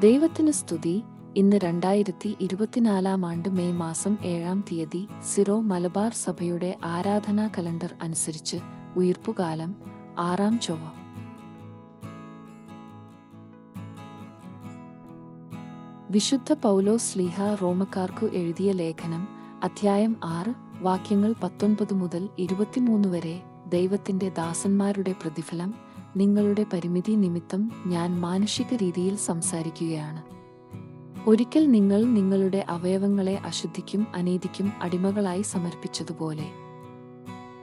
ദൈവത്തിന് സ്തുതി. ഇന്ന് രണ്ടായിരത്തി ഇരുപത്തിനാലാം ആണ്ട് മെയ് മാസം ഏഴാം തീയതി സിറോ മലബാർ സഭയുടെ ആരാധനാ കലണ്ടർ അനുസരിച്ച് ഉയർപ്പുകാലം ആറാം ചൊവ്വ. വിശുദ്ധ പൗലോ സ്ലീഹ റോമക്കാർക്കു എഴുതിയ ലേഖനം അധ്യായം ആറ് വാക്യങ്ങൾ പത്തൊൻപത് മുതൽ ഇരുപത്തിമൂന്ന് വരെ ദൈവത്തിന്റെ ദാസന്മാരുടെ പ്രതിഫലം നിങ്ങളുടെ പരിമിതി നിമിത്തം ഞാൻ മാനുഷിക രീതിയിൽ സംസാരിക്കുകയാണ്. ഒരിക്കൽ നിങ്ങൾ നിങ്ങളുടെ അവയവങ്ങളെ അശുദ്ധിക്കും അനീതിക്കും അടിമകളായി സമർപ്പിച്ചതുപോലെ.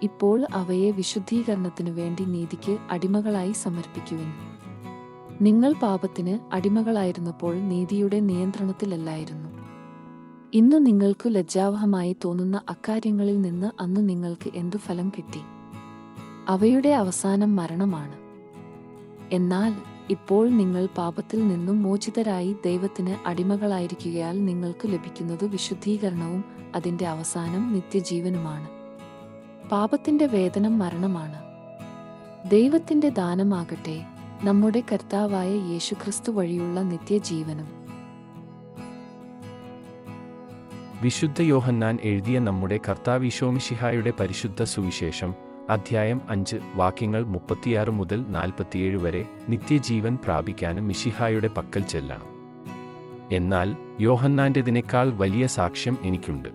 ഇപ്പോൾ അവയെ വിശുദ്ധീകരണത്തിനു വേണ്ടി നീതിക്ക് അടിമകളായി സമർപ്പിക്കുവിൻ. നിങ്ങൾ പാപത്തിന് അടിമകളായിരുന്നപ്പോൾ നീതിയുടെ നിയന്ത്രണത്തിലല്ലായിരുന്നു. ഇന്ന് നിങ്ങൾക്ക് ലജ്ജാവഹമായി തോന്നുന്ന അക്കാര്യങ്ങളിൽ നിന്ന് അന്ന് നിങ്ങൾക്ക് എന്തു ഫലം കിട്ടി? അവയുടെ അവസാനം മരണമാണ്. എന്നാൽ ഇപ്പോൾ നിങ്ങൾ പാപത്തിൽ നിന്നും മോചിതരായി ദൈവത്തിന് അടിമകളായിരിക്കുകയാൽ നിങ്ങൾക്ക് ലഭിക്കുന്നത് വിശുദ്ധീകരണവും അതിന്റെ അവസാനം നിത്യജീവനുമാണ്. പാപത്തിന്റെ വേതനം മരണമാണ്. ദൈവത്തിന്റെ ദാനമാകട്ടെ നമ്മുടെ കർത്താവായ യേശുക്രിസ്തു വഴിയുള്ള നിത്യജീവനും. വിശുദ്ധ യോഹന്നാൻ എഴുതിയ നമ്മുടെ കർത്താവിശോമിഷിഹായുടെ പരിശുദ്ധ സുവിശേഷം അധ്യായം അഞ്ച് വാക്യങ്ങൾ മുപ്പത്തിയാറ് മുതൽ നാൽപ്പത്തിയേഴ് വരെ നിത്യജീവൻ പ്രാപിക്കാനും മിഷിഹായുടെ പക്കൽ ചെല്ലണം എന്നാൽ യോഹന്നാന്റെതിനേക്കാൾ വലിയ സാക്ഷ്യം എനിക്കുണ്ട്.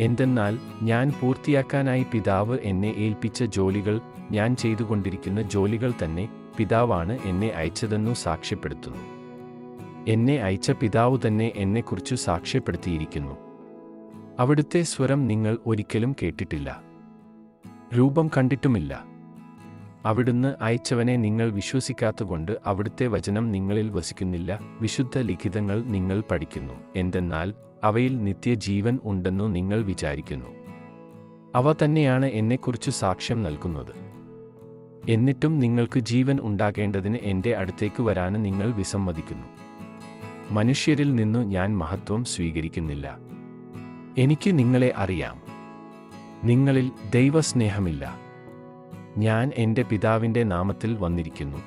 എന്തെന്നാൽ ഞാൻ പൂർത്തിയാക്കാനായി പിതാവ് എന്നെ ഏൽപ്പിച്ച ജോലികൾ ഞാൻ ചെയ്തുകൊണ്ടിരിക്കുന്ന ജോലികൾ തന്നെ പിതാവാണ് എന്നെ അയച്ചതെന്നു സാക്ഷ്യപ്പെടുത്തുന്നു. എന്നെ അയച്ച പിതാവ് തന്നെ എന്നെക്കുറിച്ചു സാക്ഷ്യപ്പെടുത്തിയിരിക്കുന്നു. അവിടുത്തെ സ്വരം നിങ്ങൾ ഒരിക്കലും കേട്ടിട്ടില്ല. രൂപം കണ്ടിട്ടുമില്ല. അവിടുന്ന് അയച്ചവനെ നിങ്ങൾ വിശ്വസിക്കാത്തുകൊണ്ട് അവിടുത്തെ വചനം നിങ്ങളിൽ വസിക്കുന്നില്ല. വിശുദ്ധ ലിഖിതങ്ങൾ നിങ്ങൾ പഠിക്കുന്നു. എന്തെന്നാൽ അവയിൽ നിത്യജീവൻ ഉണ്ടെന്നു നിങ്ങൾ വിചാരിക്കുന്നു. അവ തന്നെയാണ് എന്നെക്കുറിച്ച് സാക്ഷ്യം നൽകുന്നത്. എന്നിട്ടും നിങ്ങൾക്ക് ജീവൻ ഉണ്ടാകേണ്ടതിന് എന്റെ അടുത്തേക്ക് വരാന് നിങ്ങൾ വിസമ്മതിക്കുന്നു. മനുഷ്യരിൽ നിന്നു ഞാൻ മഹത്വം സ്വീകരിക്കുന്നില്ല. എനിക്ക് നിങ്ങളെ അറിയാം. നിങ്ങളിൽ ദൈവസ്നേഹമില്ല. ഞാൻ എന്റെ പിതാവിന്റെ നാമത്തിൽ വന്നിരിക്കുന്നു.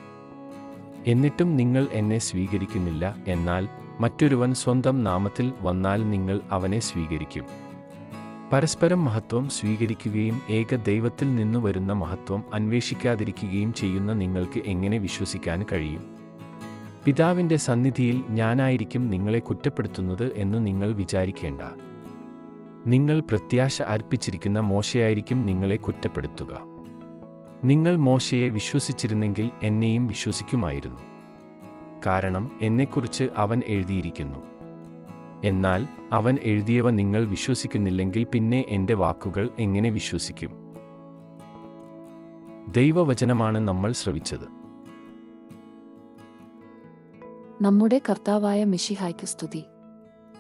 എന്നിട്ടും നിങ്ങൾ എന്നെ സ്വീകരിക്കുന്നില്ല എന്നാൽ മറ്റൊരുവൻ സ്വന്തം നാമത്തിൽ വന്നാൽ നിങ്ങൾ അവനെ സ്വീകരിക്കും. പരസ്പരം മഹത്വം സ്വീകരിക്കുകയും ഏക ദൈവത്തിൽ നിന്നു വരുന്ന മഹത്വം അന്വേഷിക്കാതിരിക്കുകയും ചെയ്യുന്ന നിങ്ങൾക്ക് എങ്ങനെ വിശ്വസിക്കാൻ കഴിയും? പിതാവിന്റെ സന്നിധിയിൽ ഞാനായിരിക്കും നിങ്ങളെ കുറ്റപ്പെടുത്തുന്നത് എന്ന് നിങ്ങൾ വിചാരിക്കേണ്ട. നിങ്ങൾ പ്രത്യാശ അർപ്പിച്ചിരിക്കുന്ന മോശയായിരിക്കും നിങ്ങളെ കുറ്റപ്പെടുത്തുക. നിങ്ങൾ മോശയെ വിശ്വസിച്ചിരുന്നെങ്കിൽ എന്നെയും വിശ്വസിക്കുമായിരുന്നു. കാരണം എന്നെക്കുറിച്ച് അവൻ എഴുതിയിരിക്കുന്നു. എന്നാൽ അവൻ എഴുതിയവ നിങ്ങൾ വിശ്വസിക്കുന്നില്ലെങ്കിൽ പിന്നെ എന്റെ വാക്കുകൾ എങ്ങനെ വിശ്വസിക്കും? ദൈവവചനമാണ് നമ്മൾ ശ്രവിച്ചത്. നമ്മുടെ കർത്താവായ മിഷിഹായ്ക്ക് സ്തുതി.